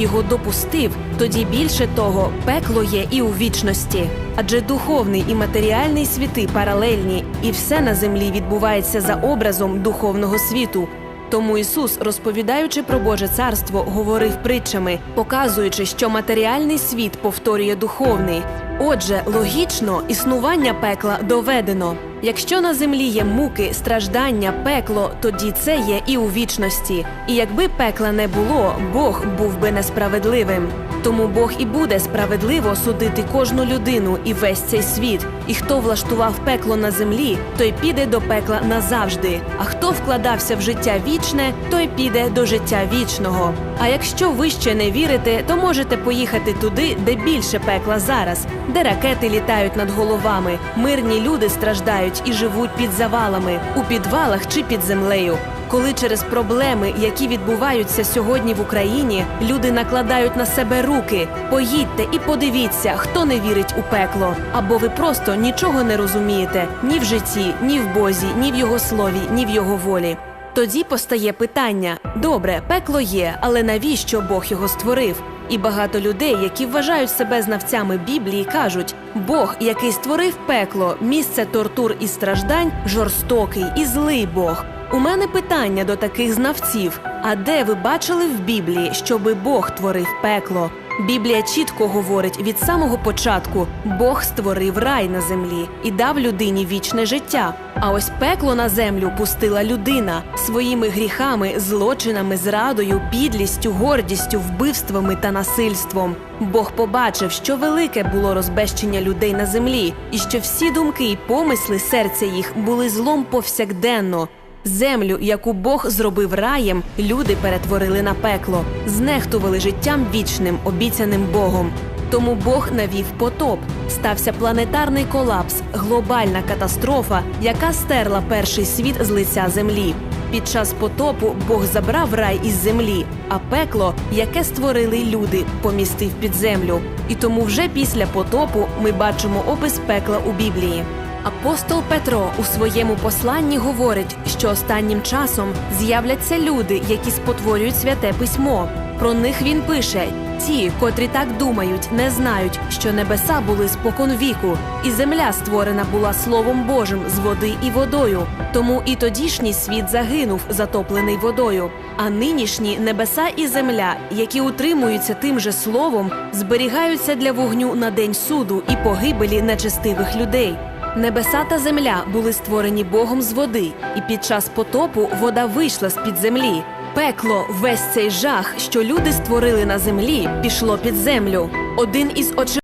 його допустив, тоді більше того, пекло є і у вічності. Адже духовний і матеріальний світи паралельні, і все на землі відбувається за образом духовного світу. Тому Ісус, розповідаючи про Боже царство, говорив притчами, показуючи, що матеріальний світ повторює духовний. Отже, логічно існування пекла доведено. Якщо на землі є муки, страждання, пекло, тоді це є і у вічності. І якби пекла не було, Бог був би несправедливим. Тому Бог і буде справедливо судити кожну людину і весь цей світ. І хто влаштував пекло на землі, той піде до пекла назавжди. А хто вкладався в життя вічне, той піде до життя вічного. А якщо ви ще не вірите, то можете поїхати туди, де більше пекла зараз, де ракети літають над головами, мирні люди страждають і живуть під завалами, у підвалах чи під землею. Коли через проблеми, які відбуваються сьогодні в Україні, люди накладають на себе руки. Поїдьте і подивіться, хто не вірить у пекло, або ви просто нічого не розумієте ні в житті, ні в Бозі, ні в його слові, ні в його волі. Тоді постає питання: добре, пекло є, але навіщо Бог його створив? І багато людей, які вважають себе знавцями Біблії, кажуть: Бог, який створив пекло, місце тортур і страждань, жорстокий і злий Бог. У мене питання до таких знавців: а де ви бачили в Біблії, щоби Бог творив пекло? Біблія чітко говорить від самого початку: Бог створив рай на землі і дав людині вічне життя. А ось пекло на землю пустила людина своїми гріхами, злочинами, зрадою, підлістю, гордістю, вбивствами та насильством. Бог побачив, що велике було розбещення людей на землі, і що всі думки й помисли серця їх були злом повсякденно. Землю, яку Бог зробив раєм, люди перетворили на пекло, знехтували життям вічним, обіцяним Богом. Тому Бог навів потоп. Стався планетарний колапс, глобальна катастрофа, яка стерла перший світ з лиця землі. Під час потопу Бог забрав рай із землі, а пекло, яке створили люди, помістив під землю. І тому вже після потопу ми бачимо опис пекла у Біблії. Апостол Петро у своєму посланні говорить, що останнім часом з'являться люди, які спотворюють святе письмо. Про них він пише: ті, котрі так думають, не знають, що небеса були спокон віку, і земля створена була Словом Божим з води і водою. Тому і тодішній світ загинув, затоплений водою. А нинішні небеса і земля, які утримуються тим же словом, зберігаються для вогню на день суду і погибелі нечестивих людей. Небеса та земля були створені Богом з води, і під час потопу вода вийшла з під землі. Пекло, весь цей жах, що люди створили на землі, пішло під землю. Один із очевидних